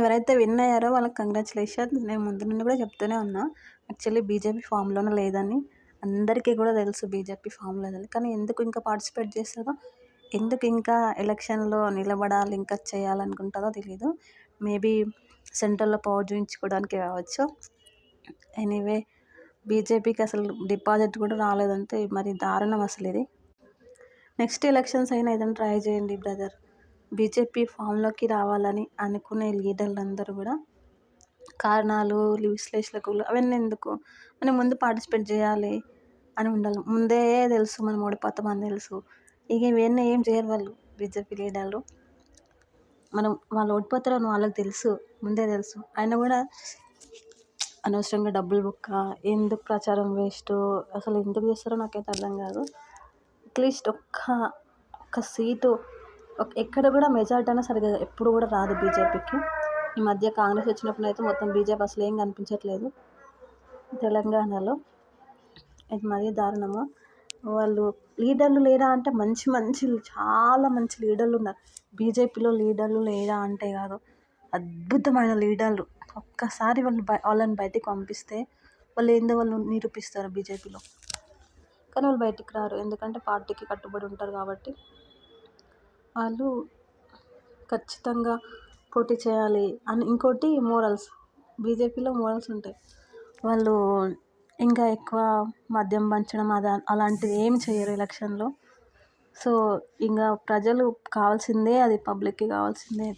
ఎవరైతే విన్ అయ్యారో వాళ్ళకి కంగ్రాచులేషన్ నేను ముందు నుండి కూడా చెప్తూనే ఉన్నా. యాక్చువల్లీ బీజేపీ ఫామ్లోనే లేదని అందరికీ కూడా తెలుసు బీజేపీ ఫామ్లో లేదని. కానీ ఎందుకు ఇంకా పార్టిసిపేట్ చేస్తుందో ఎందుకు ఇంకా ఎలక్షన్లో నిలబడాలి ఇంకా చేయాలనుకుంటుందో తెలియదు మేబీ సెంట్రల్లో పవర్ చూపించుకోవడానికి కావచ్చు. ఎనీవే బీజేపీకి అసలు డిపాజిట్ కూడా రాలేదంటే మరి దారుణం అసలు ఇది. నెక్స్ట్ ఎలక్షన్స్ అయినా ఏదైనా ట్రై చేయండి బ్రదర్ బీజేపీ ఫామ్లోకి రావాలని అనుకునే లీడర్లందరూ కూడా కారణాలు విశ్లేషకులు అవన్నీ ఎందుకు? మనం ముందు పార్టిసిపేట్ చేయాలి అని ఉండాలి. ముందే తెలుసు మనం ఓడిపోతామని తెలుసు. ఇక ఇవన్నీ ఏం చేయరు వాళ్ళు బీజేపీ లీడర్లు. మనం వాళ్ళు ఓడిపోతారని వాళ్ళకి తెలుసు ముందే తెలుసు. అయినా కూడా అనవసరంగా డబ్బులు బుక్క ఎందుకు ప్రచారం వేస్ట్ అసలు ఎందుకు చేస్తారో నాకైతే అర్థం కాదు. అట్లీస్ట్ ఒక్క ఒక్క సీటు ఎక్కడ కూడా మెజార్టీ అయినా సరిగ్గా ఎప్పుడు కూడా రాదు బీజేపీకి. ఈ మధ్య కాంగ్రెస్ వచ్చినప్పుడు అయితే మొత్తం బీజేపీ అసలు ఏం కనిపించట్లేదు తెలంగాణలో. ఇది మరీ దారుణము. వాళ్ళు లీడర్లు లేరా అంటే మంచి మంచి చాలా మంచి లీడర్లు ఉన్నారు. బీజేపీలో లీడర్లు లేరా అంటే కాదు అద్భుతమైన లీడర్లు. ఒక్కసారి వాళ్ళు వాళ్ళని బయటికి పంపిస్తే వాళ్ళు ఏందో వాళ్ళు నిరూపిస్తారు బీజేపీలో. కానీ వాళ్ళు బయటికి రారు ఎందుకంటే పార్టీకి కట్టుబడి ఉంటారు కాబట్టి. వాళ్ళు ఖచ్చితంగా పోటీ చేయాలి. అని ఇంకోటి మోరల్స్ బీజేపీలో మోరల్స్ ఉంటాయి. వాళ్ళు ఇంకా ఎక్కువ మద్యం పంచడం అది అలాంటివి ఏమి చేయరు ఎలక్షన్లో. సో ఇంకా ప్రజలు కావాల్సిందే అది పబ్లిక్కి కావాల్సిందే.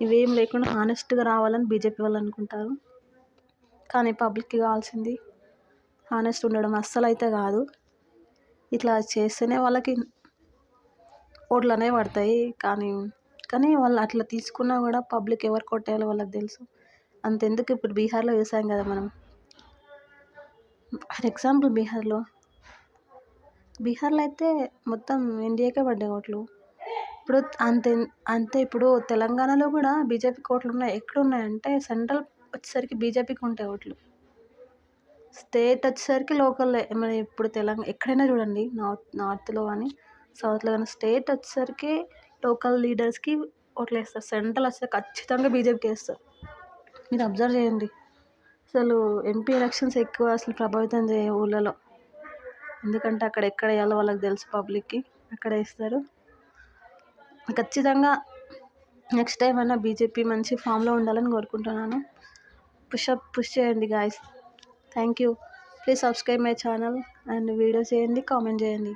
ఇవేం లేకుండా హానెస్ట్గా రావాలని బీజేపీ వాళ్ళు అనుకుంటారు. కానీ పబ్లిక్కి కావాల్సింది హానెస్ట్ ఉండడం అస్సలు అయితే కాదు. ఇట్లా చేస్తేనే వాళ్ళకి ఓట్లనే పడతాయి. కానీ కానీ వాళ్ళు అట్లా తీసుకున్నా కూడా పబ్లిక్ ఎవరు కొట్టేయాలో వాళ్ళకి తెలుసు. అంతెందుకు ఇప్పుడు బీహార్లో చూసాం కదా మనం. ఫర్ ఎగ్జాంపుల్ బీహార్లో. బీహార్లో అయితే మొత్తం ఎన్డీఏకే పడ్డాయి ఓట్లు. ఇప్పుడు అంతే అంతే ఇప్పుడు తెలంగాణలో కూడా బీజేపీకి ఓట్లు ఉన్నాయి. ఎక్కడ ఉన్నాయంటే సెంట్రల్ వచ్చేసరికి బీజేపీకి ఉంటాయి ఓట్లు. స్టేట్ వచ్చేసరికి లోకల్ మన ఇప్పుడు తెలంగాణ ఎక్కడైనా చూడండి నార్త్ నార్త్లో కానీ సౌత్లో కానీ స్టేట్ వచ్చేసరికి లోకల్ లీడర్స్కి ఓట్లు వేస్తారు సెంట్రల్ వస్తే ఖచ్చితంగా బీజేపీకి వేస్తారు. మీరు అబ్జర్వ్ చేయండి. అసలు ఎంపీ ఎలక్షన్స్ ఎక్కువ అసలు ప్రభావితం చేయ ఊళ్ళలో. ఎందుకంటే అక్కడ ఎక్కడ వేయాలో వాళ్ళకి తెలుసు పబ్లిక్కి. అక్కడ వేస్తారు. ఖచ్చితంగా నెక్స్ట్ టైం అయినా బీజేపీ మంచి ఫామ్లో ఉండాలని కోరుకుంటున్నాను. పుష్అప్ పుష్ చేయండి guys. Thank you please subscribe my channel and video చేయండి కామెంట్ చేయండి.